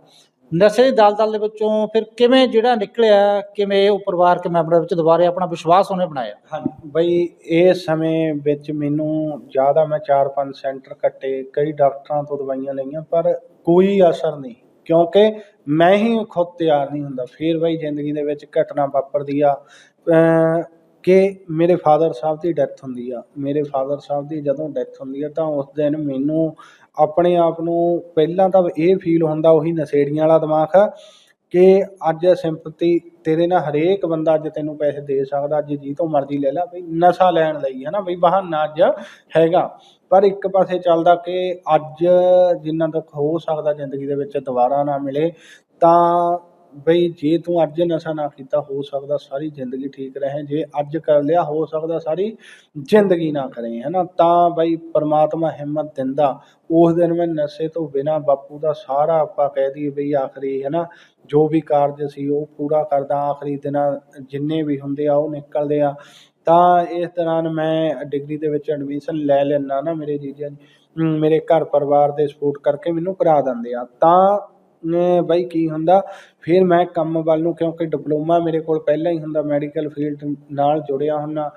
ਨਸ਼ੇ ਦੀ ਦਲਦਲ ਦੇ ਵਿੱਚੋਂ ਫਿਰ ਕਿਵੇਂ ਜਿਹੜਾ ਨਿਕਲਿਆ, ਕਿਵੇਂ ਉਹ ਪਰਿਵਾਰਕ ਮੈਂਬਰਾਂ ਵਿੱਚ ਦੁਬਾਰੇ ਆਪਣਾ ਵਿਸ਼ਵਾਸ ਉਹਨੇ ਬਣਾਇਆ? ਹਾਂਜੀ। ਬਈ ਇਹ ਸਮੇਂ ਵਿੱਚ ਮੈਨੂੰ ਜ਼ਿਆਦਾ ਮੈਂ 4-5 ਸੈਂਟਰ ਕੱਟੇ, ਕਈ ਡਾਕਟਰਾਂ ਤੋਂ ਦਵਾਈਆਂ ਲਈਆਂ, ਪਰ ਕੋਈ ਅਸਰ ਨਹੀਂ। ਕਿਉਂਕਿ ਮੈਂ ਹੀ ਖੁਦ ਤਿਆਰ ਨਹੀਂ ਹੁੰਦਾ। ਫਿਰ ਬਈ ਜ਼ਿੰਦਗੀ ਦੇ ਵਿੱਚ ਘਟਨਾ ਵਾਪਰਦੀ ਆ ਕਿ ਮੇਰੇ ਫਾਦਰ ਸਾਹਿਬ ਦੀ ਡੈਥ ਹੁੰਦੀ ਆ। ਮੇਰੇ ਫਾਦਰ ਸਾਹਿਬ ਦੀ ਜਦੋਂ ਡੈਥ ਹੁੰਦੀ ਆ, ਤਾਂ ਉਸ ਦਿਨ ਮੈਨੂੰ ਆਪਣੇ ਆਪ ਨੂੰ ਪਹਿਲਾਂ ਤਾਂ ਇਹ ਫੀਲ ਹੁੰਦਾ ਉਹੀ ਨਸ਼ੇੜੀਆਂ ਵਾਲਾ ਦਿਮਾਗ ਕਿ ਅੱਜ ਸਿੰਪਤੀ ਤੇਰੇ ਨਾਲ ਹਰੇਕ ਬੰਦਾ ਅੱਜ ਤੈਨੂੰ ਪੈਸੇ ਦੇ ਸਕਦਾ, ਅੱਜ ਜੀ ਤੋਂ ਮਰਜ਼ੀ ਲੈ ਲੈ, ਬਈ ਨਸ਼ਾ ਲੈਣ ਲਈ ਹੈ ਨਾ, ਬਈ ਬਹਾਨਾ ਅੱਜ ਹੈਗਾ। ਪਰ ਇੱਕ ਪਾਸੇ ਚੱਲਦਾ ਕਿ ਅੱਜ ਜਿੰਨਾ ਤੱਕ ਹੋ ਸਕਦਾ ਜ਼ਿੰਦਗੀ ਦੇ ਵਿੱਚ ਦੁਬਾਰਾ ਨਾ ਮਿਲੇ, ਤਾਂ ਬਈ ਜੇ ਤੂੰ ਅੱਜ ਨਸ਼ਾ ਨਾ ਕੀਤਾ, ਹੋ ਸਕਦਾ ਸਾਰੀ ਜ਼ਿੰਦਗੀ ਠੀਕ ਰਹੇ। ਜੇ ਅੱਜ ਕਰ ਲਿਆ, ਹੋ ਸਕਦਾ ਸਾਰੀ ਜ਼ਿੰਦਗੀ ਨਾ ਕਰੇ ਹੈ ਨਾ ਤਾਂ ਬਈ ਪਰਮਾਤਮਾ ਹਿੰਮਤ ਦਿੰਦਾ। ਉਸ ਦਿਨ ਮੈਂ ਨਸ਼ੇ ਤੋਂ ਬਿਨਾ ਬਾਪੂ ਦਾ ਸਾਰਾ ਆਪਾਂ ਕਹਿ ਦਈਏ ਬਈ ਆਖਰੀ ਹੈ ਨਾ ਜੋ ਵੀ ਕਾਰਜ ਸੀ, ਉਹ ਪੂਰਾ ਕਰਦਾ। ਆਖਰੀ ਦਿਨਾਂ ਜਿੰਨੇ ਵੀ ਹੁੰਦੇ ਆ, ਉਹ ਨਿਕਲਦੇ ਆ। ਤਾਂ ਇਸ ਦੌਰਾਨ ਮੈਂ ਡਿਗਰੀ ਦੇ ਵਿੱਚ ਐਡਮਿਸ਼ਨ ਲੈ ਲੈਂਦਾ ਨਾ ਮੇਰੇ ਜੀਜਾ ਜੀ ਮੇਰੇ ਘਰ ਪਰਿਵਾਰ ਦੇ ਸਪੋਰਟ ਕਰਕੇ ਮੈਨੂੰ ਕਰਾ ਦਿੰਦੇ ਆ। ਤਾਂ, ਅਮ, ਬਈ ਕੀ ਹੁੰਦਾ ਫਿਰ ਮੈਂ ਕੰਮ ਵੱਲ ਨੂੰ, ਕਿਉਂਕਿ ਡਿਪਲੋਮਾ ਮੇਰੇ ਕੋਲ ਪਹਿਲਾਂ ਹੀ ਹੁੰਦਾ, ਮੈਡੀਕਲ ਫੀਲਡ ਨਾਲ ਜੁੜਿਆ ਹੁੰਦਾ,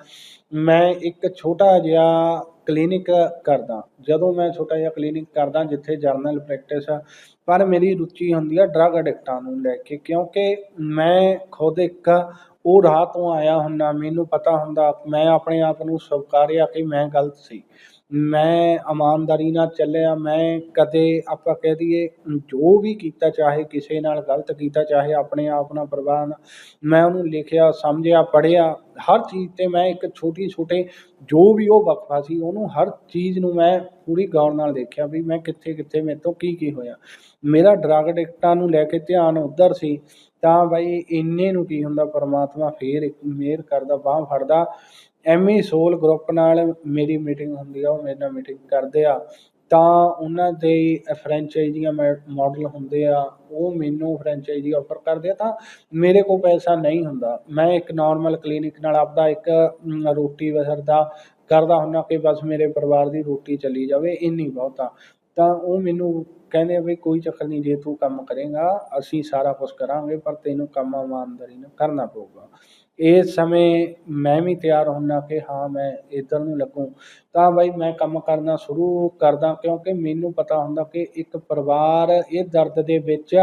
ਮੈਂ ਇੱਕ ਛੋਟਾ ਜਿਹਾ ਕਲੀਨਿਕ ਕਰਦਾ। ਜਦੋਂ ਮੈਂ ਛੋਟਾ ਜਿਹਾ ਕਲੀਨਿਕ ਕਰਦਾ, ਜਿੱਥੇ ਜਰਨਲ ਪ੍ਰੈਕਟਿਸ ਆ, ਪਰ ਮੇਰੀ ਰੁਚੀ ਹੁੰਦੀ ਆ ਡਰੱਗ ਅਡਿਕਟਾਂ ਨੂੰ ਲੈ ਕੇ, ਕਿਉਂਕਿ ਮੈਂ ਖੁਦ ਇੱਕ ਉਹ ਰਾਹ ਤੋਂ ਆਇਆ ਹੁੰਦਾ, ਮੈਨੂੰ ਪਤਾ ਹੁੰਦਾ, ਮੈਂ ਆਪਣੇ ਆਪ ਨੂੰ ਸਵੀਕਾਰਿਆ ਕਿ ਮੈਂ ਗਲਤ ਸੀ। ਮੈਂ ਇਮਾਨਦਾਰੀ ਨਾਲ ਚੱਲਿਆ, ਮੈਂ ਕਦੇ ਆਪਾਂ ਕਹਿ ਦਈਏ ਜੋ ਵੀ ਕੀਤਾ ਚਾਹੇ ਕਿਸੇ ਨਾਲ ਗਲਤ ਕੀਤਾ, ਚਾਹੇ ਆਪਣੇ ਆਪ ਨਾਲ ਪਰਵਾਹ ਨਾ ਮੈਂ ਉਹਨੂੰ ਲਿਖਿਆ, ਸਮਝਿਆ, ਪੜ੍ਹਿਆ, ਹਰ ਚੀਜ਼ 'ਤੇ ਮੈਂ ਇੱਕ ਛੋਟੀ ਛੋਟੇ ਜੋ ਵੀ ਉਹ ਵਕਫਾ ਸੀ, ਉਹਨੂੰ ਹਰ ਚੀਜ਼ ਨੂੰ ਮੈਂ ਪੂਰੀ ਗੌਰ ਨਾਲ ਦੇਖਿਆ ਵੀ ਮੈਂ ਕਿੱਥੇ ਕਿੱਥੇ ਮੇਰੇ ਤੋਂ ਕੀ ਕੀ ਹੋਇਆ। ਮੇਰਾ ਡਰੱਗ ਅਡਿਕਟਾਂ ਨੂੰ ਲੈ ਕੇ ਧਿਆਨ ਉੱਧਰ ਸੀ, ਤਾਂ ਬਈ ਇੰਨੇ ਨੂੰ ਕੀ ਹੁੰਦਾ, ਪਰਮਾਤਮਾ ਫੇਰ ਇੱਕ ਮਿਹਰ ਕਰਦਾ, ਬਾਂਹ ਫੜਦਾ ਐਮੀ ਸੋਲ ਗਰੁੱਪ ਨਾਲ ਮੇਰੀ ਮੀਟਿੰਗ ਹੁੰਦੀ ਆ, ਉਹ ਮੇਰੇ ਨਾਲ ਮੀਟਿੰਗ ਕਰਦੇ ਆ। ਤਾਂ ਉਹਨਾਂ ਦੇ ਫਰੈਂਚਾਈਜ਼ੀਆਂ ਮਾਡਲ ਹੁੰਦੇ ਆ, ਉਹ ਮੈਨੂੰ ਫਰੈਂਚਾਈਜ਼ੀ ਆਫਰ ਕਰਦੇ ਆ। ਤਾਂ ਮੇਰੇ ਕੋਲ ਪੈਸਾ ਨਹੀਂ ਹੁੰਦਾ। ਮੈਂ ਇੱਕ ਨਾਰਮਲ ਕਲੀਨਿਕ ਨਾਲ ਆਪਦਾ ਇੱਕ ਰੋਟੀ ਵਸਰ ਦਾ ਕਰਦਾ ਹੁੰਦਾ ਕਿ ਬਸ ਮੇਰੇ ਪਰਿਵਾਰ ਦੀ ਰੋਟੀ ਚੱਲੀ ਜਾਵੇ, ਇੰਨੀ ਬਹੁਤਾ ਤਾਂ ਉਹ ਮੈਨੂੰ ਕਹਿੰਦੇ ਵੀ ਕੋਈ ਚੱਕਰ ਨਹੀਂ, ਜੇ ਤੂੰ ਕੰਮ ਕਰੇਗਾ, ਅਸੀਂ ਸਾਰਾ ਕੁਝ ਕਰਾਂਗੇ, ਪਰ ਤੈਨੂੰ ਕੰਮ ਇਮਾਨਦਾਰੀ ਨਾਲ ਕਰਨਾ ਪਊਗਾ। ਇਸ ਸਮੇਂ ਮੈਂ ਵੀ ਤਿਆਰ ਹੁੰਦਾ ਕਿ ਹਾਂ, ਮੈਂ ਇੱਧਰ ਨੂੰ ਲੱਗੂ। ਤਾਂ ਬਾਈ, ਮੈਂ ਕੰਮ ਕਰਨਾ ਸ਼ੁਰੂ ਕਰਦਾ ਕਿਉਂਕਿ ਮੈਨੂੰ ਪਤਾ ਹੁੰਦਾ ਕਿ ਇੱਕ ਪਰਿਵਾਰ ਇਹ ਦਰਦ ਦੇ ਵਿੱਚ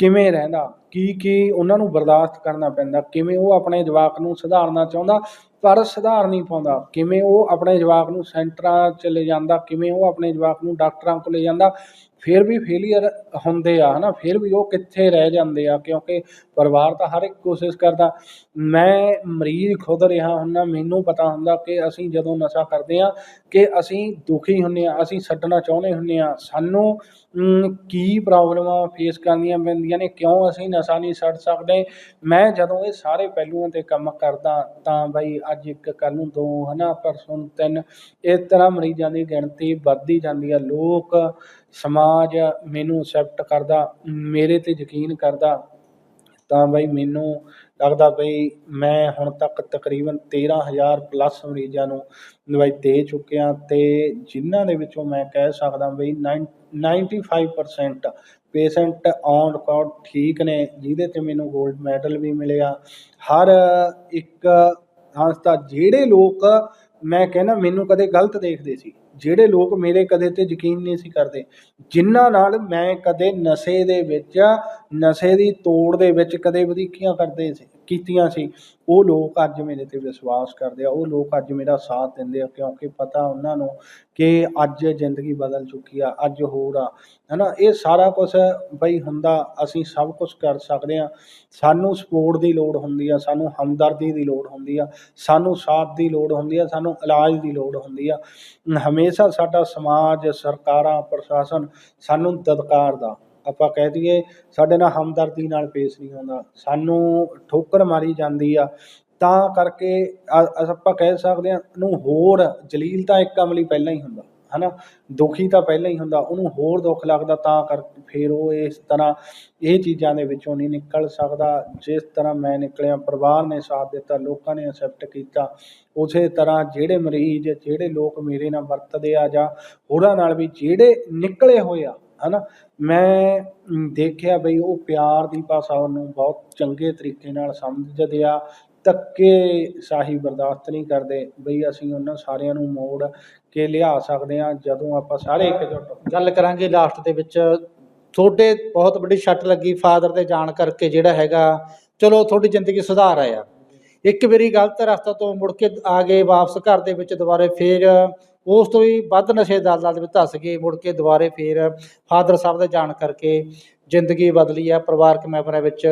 ਕਿਵੇਂ ਰਹਿੰਦਾ, ਕੀ ਕੀ ਉਹਨਾਂ ਨੂੰ ਬਰਦਾਸ਼ਤ ਕਰਨਾ ਪੈਂਦਾ, ਕਿਵੇਂ ਉਹ ਆਪਣੇ ਜਵਾਕ ਨੂੰ ਸੁਧਾਰਨਾ ਚਾਹੁੰਦਾ, ਪਰ ਸੁਧਾਰ ਨਹੀਂ ਪਾਉਂਦਾ। ਕਿਵੇਂ ਉਹ ਆਪਣੇ ਜਵਾਕ ਨੂੰ ਸੈਂਟਰਾਂ 'ਚ ਲੈ ਜਾਂਦਾ, ਕਿਵੇਂ ਉਹ ਆਪਣੇ ਜਵਾਕ ਨੂੰ ਡਾਕਟਰਾਂ ਕੋਲ ਲੈ ਜਾਂਦਾ ਫਿਰ ਵੀ ਫੇਲੀਅਰ ਹੁੰਦੇ ਆ, ਹਨਾ, ਫਿਰ ਵੀ ਉਹ ਕਿੱਥੇ ਰਹਿ ਜਾਂਦੇ ਆ, ਕਿਉਂਕਿ ਪਰਿਵਾਰ ਤਾਂ ਹਰ ਇੱਕ ਕੋਸ਼ਿਸ਼ ਕਰਦਾ। ਮੈਂ ਮਰੀਜ਼ ਖੁਦ ਰਿਹਾ ਹੁੰਨਾ ਮੈਨੂੰ ਪਤਾ ਹੁੰਦਾ ਕਿ ਅਸੀਂ ਜਦੋਂ ਨਸ਼ਾ ਕਰਦੇ ਆ, ਕਿ ਅਸੀਂ ਦੁਖੀ ਹੁੰਨੇ ਆ, ਅਸੀਂ ਛੱਡਣਾ ਚਾਹੁੰਦੇ ਹੁੰਨੇ ਆ, ਸਾਨੂੰ ਕੀ ਪ੍ਰੋਬਲਮਾਂ ਫੇਸ ਕਰਨੀਆਂ ਪੈਂਦੀਆਂ ਨੇ, ਕਿਉਂ ਅਸੀਂ ਨਸ਼ਾ ਨਹੀਂ ਛੱਡ ਸਕਦੇ? ਮੈਂ ਜਦੋਂ ਇਹ ਸਾਰੇ ਪਹਿਲੂਆਂ 'ਤੇ ਕੰਮ ਕਰਦਾ ਤਾਂ ਬਈ ਅੱਜ ਇੱਕ, ਕੱਲ੍ਹ ਨੂੰ ਦੋ, ਹਨਾ, ਪਰਸੋਂ ਤਿੰਨ, ਇਸ ਤਰ੍ਹਾਂ ਮਰੀਜ਼ਾਂ ਦੀ ਗਿਣਤੀ ਵੱਧਦੀ ਜਾਂਦੀ ਆ। ਲੋਕ ਸਮਾਜ ਮੈਨੂੰ ਅਸੈਪਟ ਕਰਦਾ, ਮੇਰੇ 'ਤੇ ਯਕੀਨ ਕਰਦਾ, ਤਾਂ ਬਈ ਮੈਨੂੰ ਲੱਗਦਾ ਬਈ ਮੈਂ ਹੁਣ ਤੱਕ ਤਕਰੀਬਨ 13000 ਪਲੱਸ ਮਰੀਜ਼ਾਂ ਨੂੰ ਦਵਾਈ ਦੇ ਚੁੱਕਿਆ ਅਤੇ ਜਿਨ੍ਹਾਂ ਦੇ ਵਿੱਚੋਂ ਮੈਂ ਕਹਿ ਸਕਦਾ ਬਈ ਨਾਈਨ 95% ਪੇਸ਼ੈਂਟ ਔਨ ਰਿਕਾਰਡ ਠੀਕ ਨੇ, ਜਿਹਦੇ 'ਤੇ ਮੈਨੂੰ ਗੋਲਡ ਮੈਡਲ ਵੀ ਮਿਲਿਆ। ਹਰ ਇੱਕ ਸੰਸਥਾ ਜਿਹੜੇ ਲੋਕ, ਮੈਂ ਕਹਿੰਦਾ ਮੈਨੂੰ ਕਦੇ ਗਲਤ ਦੇਖਦੇ ਸੀ। ਜਿਹੜੇ ਲੋਕ ਮੇਰੇ ਕਦੇ 'ਤੇ ਯਕੀਨ ਨਹੀਂ ਸੀ ਕਰਦੇ, ਜਿਨ੍ਹਾਂ ਨਾਲ ਮੈਂ ਕਦੇ ਨਸ਼ੇ ਦੇ ਵਿੱਚ ਨਸ਼ੇ ਦੀ ਤੋੜ ਦੇ ਵਿੱਚ ਕਦੇ ਵਧੀਕੀਆਂ ਕਰਦੇ ਸੀ। ਕੀਤੀਆਂ ਸੀ, ਉਹ ਲੋਕ ਅੱਜ ਮੇਰੇ 'ਤੇ ਵਿਸ਼ਵਾਸ ਕਰਦੇ ਆ, ਉਹ ਲੋਕ ਅੱਜ ਮੇਰਾ ਸਾਥ ਦਿੰਦੇ ਆ, ਕਿਉਂਕਿ ਪਤਾ ਉਹਨਾਂ ਨੂੰ ਕਿ ਅੱਜ ਜ਼ਿੰਦਗੀ ਬਦਲ ਚੁੱਕੀ ਆ, ਅੱਜ ਹੋਰ ਆ, ਹਨਾ, ਇਹ ਸਾਰਾ ਕੁਝ ਬਈ ਹੁੰਦਾ, ਅਸੀਂ ਸਭ ਕੁਝ ਕਰ ਸਕਦੇ ਆ, ਸਾਨੂੰ ਸਪੋਰਟ ਦੀ ਲੋੜ ਹੁੰਦੀ ਆ, ਸਾਨੂੰ ਹਮਦਰਦੀ ਦੀ ਲੋੜ ਹੁੰਦੀ ਆ, ਸਾਨੂੰ ਸਾਥ ਦੀ ਲੋੜ ਹੁੰਦੀ ਆ, ਸਾਨੂੰ ਇਲਾਜ ਦੀ ਲੋੜ ਹੁੰਦੀ ਆ, ਹਮੇਸ਼ਾ ਸਾਡਾ ਸਮਾਜ, ਸਰਕਾਰਾਂ, ਪ੍ਰਸ਼ਾਸਨ ਸਾਨੂੰ ਤਦਕਾਰ ਦਾ ਆਪਾਂ ਕਹਿ ਦਈਏ ਸਾਡੇ ਨਾਲ ਹਮਦਰਦੀ ਨਾਲ ਪੇਸ਼ ਨਹੀਂ ਆਉਂਦਾ ਸਾਨੂੰ ਠੋਕਰ ਮਾਰੀ ਜਾਂਦੀ ਆ, ਤਾਂ ਕਰਕੇ ਆਪਾਂ ਕਹਿ ਸਕਦੇ ਹਾਂ ਨੂੰ ਹੋਰ ਜਲੀਲ ਤਾਂ ਇੱਕ ਅਮਲੀ ਪਹਿਲਾਂ ਹੀ ਹੁੰਦਾ, ਹਨਾ, ਦੁਖੀ ਤਾਂ ਪਹਿਲਾਂ ਹੀ ਹੁੰਦਾ, ਉਹਨੂੰ ਹੋਰ ਦੁੱਖ ਲੱਗਦਾ, ਤਾਂ ਕਰ, ਫਿਰ ਉਹ ਇਸ ਤਰ੍ਹਾਂ ਇਹ ਚੀਜ਼ਾਂ ਦੇ ਵਿੱਚੋਂ ਨਹੀਂ ਨਿਕਲ ਸਕਦਾ, ਜਿਸ ਤਰ੍ਹਾਂ ਮੈਂ ਨਿਕਲਿਆ, ਪਰਿਵਾਰ ਨੇ ਸਾਥ ਦਿੱਤਾ, ਲੋਕਾਂ ਨੇ ਅਸੈਪਟ ਕੀਤਾ, ਉਸੇ ਤਰ੍ਹਾਂ ਜਿਹੜੇ ਮਰੀਜ਼, ਜਿਹੜੇ ਲੋਕ ਮੇਰੇ ਨਾਲ ਵਰਤਦੇ ਆ ਜਾਂ ਹੋਰਾਂ ਨਾਲ ਵੀ ਜਿਹੜੇ ਨਿਕਲੇ ਹੋਏ ਆ ਹਨਾ? ਮੈਂ ਦੇਖਿਆ ਬਈ ਉਹ ਪਿਆਰ ਦੀ ਭਾਸ਼ਾ ਉਹਨੂੰ ਬਹੁਤ ਚੰਗੇ ਤਰੀਕੇ ਨਾਲ ਸਮਝਦੇ ਆ, ਧੱਕੇ ਸ਼ਾਹੀ ਬਰਦਾਸ਼ਤ ਨਹੀਂ ਕਰਦੇ। ਬਈ ਅਸੀਂ ਉਹਨਾਂ ਸਾਰਿਆਂ ਨੂੰ ਮੋੜ ਕੇ ਲਿਆ ਸਕਦੇ ਆ ਜਦੋਂ ਆਪਾਂ ਸਾਰੇ ਇਕਜੁੱਟ ਗੱਲ ਕਰਾਂਗੇ ਲਾਸਟ ਦੇ ਵਿੱਚ। ਤੁਹਾਡੇ ਬਹੁਤ ਵੱਡੀ ਛੱਟ ਲੱਗੀ ਫਾਦਰ ਤੇ ਜਾਣ ਕਰਕੇ ਜਿਹੜਾ ਹੈਗਾ। ਚਲੋ, ਤੁਹਾਡੀ ਜ਼ਿੰਦਗੀ ਸੁਧਾਰ ਆਇਆ। ਇੱਕ ਵਾਰੀ ਗਲਤ ਰਸਤਾ ਤੋਂ ਮੁੜ ਕੇ ਆ ਗਏ ਵਾਪਸ ਘਰ ਦੇ ਵਿੱਚ ਦੁਬਾਰੇ ਫੇਰ ਉਸ ਤੋਂ ਵੀ ਵੱਧ ਨਸ਼ੇ ਦਲਦਲ ਦੇ ਵਿੱਚ ਧੱਸ ਗਏ ਮੁੜ ਕੇ ਦੁਬਾਰੇ ਫੇਰ ਫਾਦਰ ਸਾਹਿਬ ਦੇ ਜਾਣ ਕਰਕੇ ਜ਼ਿੰਦਗੀ ਬਦਲੀ ਆ ਪਰਿਵਾਰਕ ਮੈਂਬਰਾਂ ਵਿੱਚ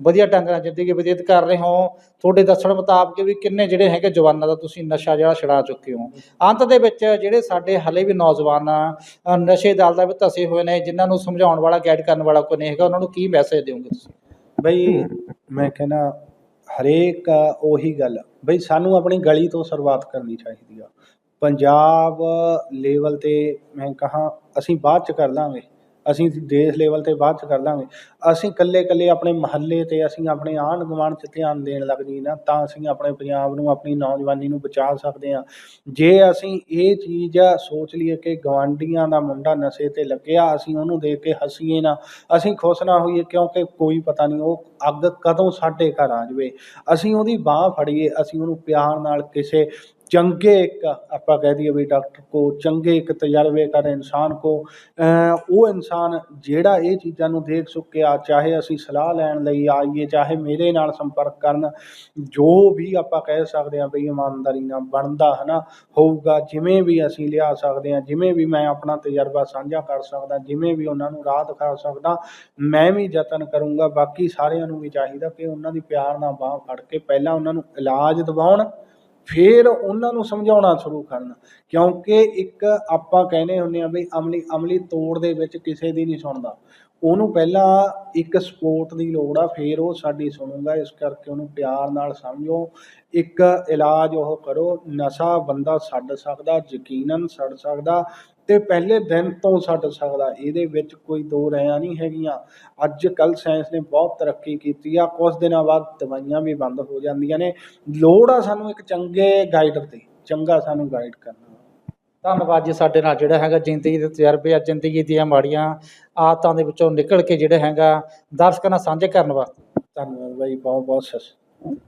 ਵਧੀਆ ਢੰਗ ਨਾਲ ਜ਼ਿੰਦਗੀ ਬਤੀਤ ਕਰ ਰਹੇ ਹੋ। ਤੁਹਾਡੇ ਦੱਸਣ ਮੁਤਾਬਕ ਵੀ ਕਿੰਨੇ ਜਿਹੜੇ ਹੈਗੇ ਜਵਾਨਾਂ ਦਾ ਤੁਸੀਂ ਨਸ਼ਾ ਜਿਹੜਾ ਛੁਡਾ ਚੁੱਕੇ ਹੋ। ਅੰਤ ਦੇ ਵਿੱਚ ਜਿਹੜੇ ਸਾਡੇ ਹਲੇ ਵੀ ਨੌਜਵਾਨ ਆ ਅ, ਨਸ਼ੇ ਦਲਦਲ ਵਿੱਚ ਧਸੇ ਹੋਏ ਨੇ ਜਿਨ੍ਹਾਂ ਨੂੰ ਸਮਝਾਉਣ ਵਾਲਾ ਗਾਈਡ ਕਰਨ ਵਾਲਾ ਕੋਈ ਨਹੀਂ ਹੈਗਾ ਉਹਨਾਂ ਨੂੰ ਕੀ ਮੈਸੇਜ ਦਿਓਗੇ ਤੁਸੀਂ? ਬਈ ਮੈਂ ਕਹਿੰਦਾ ਹਰੇਕ ਉਹੀ ਗੱਲ ਬਈ ਸਾਨੂੰ ਆਪਣੀ ਗਲੀ ਤੋਂ ਸ਼ੁਰੂਆਤ ਕਰਨੀ ਚਾਹੀਦੀ ਆ। ਪੰਜਾਬ ਲੈਵਲ ਤੇ ਮੈਂ ਕਹਾਂ, ਅਸੀਂ ਬਾਅਦ ਚ ਕਰ ਲਾਂਗੇ। ਅਸੀਂ ਦੇਸ਼ ਲੈਵਲ ਤੇ ਬਾਅਦ ਚ ਕਰ ਲਾਂਗੇ। ਅਸੀਂ ਇਕੱਲੇ ਇਕੱਲੇ ਆਪਣੇ ਮੁਹੱਲੇ ਤੇ ਅਸੀਂ ਆਪਣੇ ਆਂਢ ਗੁਆਂਢ ਚ ਧਿਆਨ ਦੇਣ ਲੱਗ ਜੀ ਨਾ, ਤਾਂ ਅਸੀਂ ਆਪਣੇ ਪੰਜਾਬ ਨੂੰ, ਆਪਣੀ ਨੌਜਵਾਨੀ ਨੂੰ ਬਚਾ ਸਕਦੇ ਹਾਂ। ਜੇ ਅਸੀਂ ਇਹ ਚੀਜ਼ ਸੋਚ ਲਈਏ ਕਿ ਗੁਆਂਢੀਆਂ ਦਾ ਮੁੰਡਾ ਨਸ਼ੇ ਤੇ ਲੱਗਿਆ, ਅਸੀਂ ਉਹਨੂੰ ਦੇਖ ਕੇ ਹੱਸੀਏ ਨਾ, ਅਸੀਂ ਖੁਸ਼ ਨਾ ਹੋਈਏ ਕਿਉਂਕਿ ਕੋਈ ਪਤਾ ਨਹੀਂ ਉਹ ਅੱਗ ਕਦੋਂ ਸਾਡੇ ਘਰ ਆ ਜਾਵੇ। ਅਸੀਂ ਉਹਦੀ ਬਾਹ ਫੜੀਏ, ਅਸੀਂ ਉਹਨੂੰ ਪਿਆਰ ਨਾਲ ਕਿਸੇ ਚੰਗੇ ਇੱਕ, ਆਪਾਂ ਕਹਿ ਦਈਏ ਵੀ ਡਾਕਟਰ ਕੋ ਚੰਗੇ ਇੱਕ ਤਜਰਬੇਕਾਰ ਇਨਸਾਨ ਕੋ ਉਹ ਇਨਸਾਨ ਜਿਹੜਾ ਇਹ ਚੀਜ਼ਾਂ ਨੂੰ ਦੇਖ ਚੁੱਕਿਆ ਚਾਹੇ ਅਸੀਂ ਸਲਾਹ ਲੈਣ ਲਈ ਆਈਏ, ਚਾਹੇ ਮੇਰੇ ਨਾਲ ਸੰਪਰਕ ਕਰਨ, ਜੋ ਵੀ ਆਪਾਂ ਕਹਿ ਸਕਦੇ ਹਾਂ ਵੀ ਇਮਾਨਦਾਰੀ ਨਾਲ ਬਣਦਾ, ਹਨਾ, ਹੋਊਗਾ, ਜਿਵੇਂ ਵੀ ਅਸੀਂ ਲਿਆ ਸਕਦੇ ਹਾਂ, ਜਿਵੇਂ ਵੀ ਮੈਂ ਆਪਣਾ ਤਜਰਬਾ ਸਾਂਝਾ ਕਰ ਸਕਦਾ, ਜਿਵੇਂ ਵੀ ਉਹਨਾਂ ਨੂੰ ਰਾਹ ਦਿਖਾ ਸਕਦਾ, ਮੈਂ ਵੀ ਯਤਨ ਕਰੂੰਗਾ, ਬਾਕੀ ਸਾਰਿਆਂ ਨੂੰ ਵੀ ਚਾਹੀਦਾ ਕਿ ਉਹਨਾਂ ਦੀ ਪਿਆਰ ਨਾਲ ਬਾਹ ਫੜ ਕੇ ਪਹਿਲਾਂ ਉਹਨਾਂ ਨੂੰ ਇਲਾਜ ਦਿਵਾਉਣ ਫਿਰ ਉਹਨਾਂ ਨੂੰ ਸਮਝਾਉਣਾ ਸ਼ੁਰੂ ਕਰਨ। ਕਿਉਂਕਿ ਇੱਕ ਆਪਾਂ ਕਹਿੰਦੇ ਹੁੰਦੇ ਹਾਂ ਵੀ ਅਮਲੀ ਅਮਲੀ ਤੋੜ ਦੇ ਵਿੱਚ ਕਿਸੇ ਦੀ ਨਹੀਂ ਸੁਣਦਾ। ਉਹਨੂੰ ਪਹਿਲਾਂ ਇੱਕ ਸਪੋਰਟ ਦੀ ਲੋੜ ਆ, ਫਿਰ ਉਹ ਸਾਡੀ ਸੁਣੂਗਾ, ਇਸ ਕਰਕੇ ਉਹਨੂੰ ਪਿਆਰ ਨਾਲ ਸਮਝੋ। ਇੱਕ ਇਲਾਜ ਉਹ ਕਰੋ, ਨਸ਼ਾ ਬੰਦਾ ਛੱਡ ਸਕਦਾ, ਯਕੀਨਨ ਛੱਡ ਸਕਦਾ ਤੇ ਪਹਿਲੇ ਦਿਨ ਤੋਂ ਛੱਡ ਸਕਦਾ, ਇਹਦੇ ਵਿੱਚ ਕੋਈ ਦੋ ਰਾਇਆਂ ਨਹੀਂ ਹੈਗੀਆਂ। ਅੱਜ ਕੱਲ੍ਹ ਸਾਇੰਸ ਨੇ ਬਹੁਤ ਤਰੱਕੀ ਕੀਤੀ ਆ ਕੁਝ ਦਿਨਾਂ ਬਾਅਦ ਦਵਾਈਆਂ ਵੀ ਬੰਦ ਹੋ ਜਾਂਦੀਆਂ ਨੇ। ਲੋੜ ਆ ਸਾਨੂੰ ਇੱਕ ਚੰਗੇ ਗਾਈਡਰ ਦੀ ਚੰਗਾ ਸਾਨੂੰ ਗਾਈਡ ਕਰਨਾ। ਧੰਨਵਾਦ ਜੀ ਸਾਡੇ ਨਾਲ ਜਿਹੜਾ ਹੈਗਾ ਜ਼ਿੰਦਗੀ ਦੇ ਤਜਰਬੇ ਆ, ਜ਼ਿੰਦਗੀ ਦੀਆਂ ਮਾੜੀਆਂ ਆਦਤਾਂ ਦੇ ਵਿੱਚੋਂ ਨਿਕਲ ਕੇ ਜਿਹੜਾ ਹੈਗਾ ਦਰਸ਼ਕਾਂ ਨਾਲ ਸਾਂਝੇ ਕਰਨ ਵਾਸਤੇ। ਧੰਨਵਾਦ ਬਾਈ, ਬਹੁਤ ਬਹੁਤ ਸਤਿ ਸ਼੍ਰੀ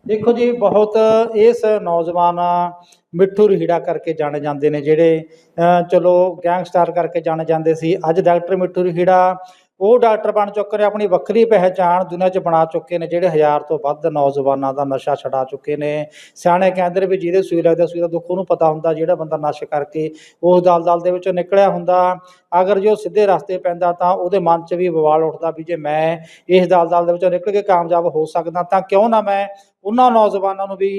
ਦੇਖੋ ਜੀ, ਬਹੁਤ ਇਸ ਨੌਜਵਾਨ ਮਿੱਠੂ ਰਹੀੜਾ ਕਰਕੇ ਜਾਣੇ ਜਾਂਦੇ ਨੇ ਜਿਹੜੇ ਚਲੋ ਗੈਂਗਸਟਰ ਕਰਕੇ ਜਾਣੇ ਜਾਂਦੇ ਸੀ। ਅੱਜ ਡਾਕਟਰ ਮਿੱਠੂ ਰਹੀੜਾ ਉਹ ਡਾਕਟਰ ਬਣ ਚੁੱਕੇ ਨੇ, ਆਪਣੀ ਵੱਖਰੀ ਪਹਿਚਾਣ ਦੁਨੀਆ 'ਚ ਬਣਾ ਚੁੱਕੇ ਨੇ, ਜਿਹੜੇ ਹਜ਼ਾਰ ਤੋਂ ਵੱਧ ਨੌਜਵਾਨਾਂ ਦਾ ਨਸ਼ਾ ਛਡਾ ਚੁੱਕੇ ਨੇ। ਸਿਆਣੇ ਕਹਿੰਦੇ ਨੇ ਵੀ ਜਿਹਦੇ ਸੂਈ ਲੱਗਦਾ ਸੂਈ ਦਾ ਦੁੱਖ ਉਹਨੂੰ ਪਤਾ ਹੁੰਦਾ, ਜਿਹੜਾ ਬੰਦਾ ਨਸ਼ਾ ਕਰਕੇ ਉਸ ਦਲਦਲ ਦੇ ਵਿੱਚੋਂ ਨਿਕਲਿਆ ਹੁੰਦਾ। ਅਗਰ ਜੇ ਉਹ ਸਿੱਧੇ ਰਸਤੇ ਪੈਂਦਾ ਤਾਂ ਉਹਦੇ ਮਨ 'ਚ ਵੀ ਬਵਾਲ ਉੱਠਦਾ ਵੀ ਜੇ ਮੈਂ ਇਸ ਦਲਦਲ ਦੇ ਵਿੱਚੋਂ ਨਿਕਲ ਕੇ ਕਾਮਯਾਬ ਹੋ ਸਕਦਾ ਤਾਂ ਕਿਉਂ ਨਾ ਮੈਂ ਉਹਨਾਂ ਨੌਜਵਾਨਾਂ ਨੂੰ ਵੀ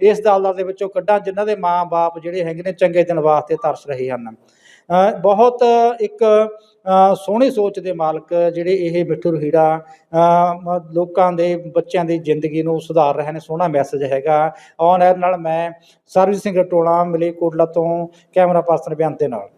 ਇਸ ਦਲਦਲ ਦੇ ਵਿੱਚੋਂ ਕੱਢਾਂ, ਜਿਨ੍ਹਾਂ ਦੇ ਮਾਂ-ਬਾਪ ਜਿਹੜੇ ਹੈਗੇ ਨੇ ਚੰਗੇ ਦਿਨ ਵਾਸਤੇ ਤਰਸ ਰਹੇ ਹਨ। ਬਹੁਤ ਇੱਕ ਸੋਹਣੀ ਸੋਚ ਦੇ ਮਾਲਕ ਜਿਹੜੇ ਇਹ ਮਿੱਠੂ ਰਹੀੜਾ ਲੋਕਾਂ ਦੇ ਬੱਚਿਆਂ ਦੀ ਜ਼ਿੰਦਗੀ ਨੂੰ ਸੁਧਾਰ ਰਹੇ ਨੇ, ਸੋਹਣਾ ਮੈਸੇਜ ਹੈਗਾ। ਔਨ ਐਰ ਨਾਲ ਮੈਂ ਸਰਬਜੀਤ ਸਿੰਘ ਟੋਲਾ ਮਲੇਕੋਟਲਾ ਤੋਂ ਕੈਮਰਾ ਪਰਸਨ ਬਿਆਨ ਦੇ ਨਾਲ।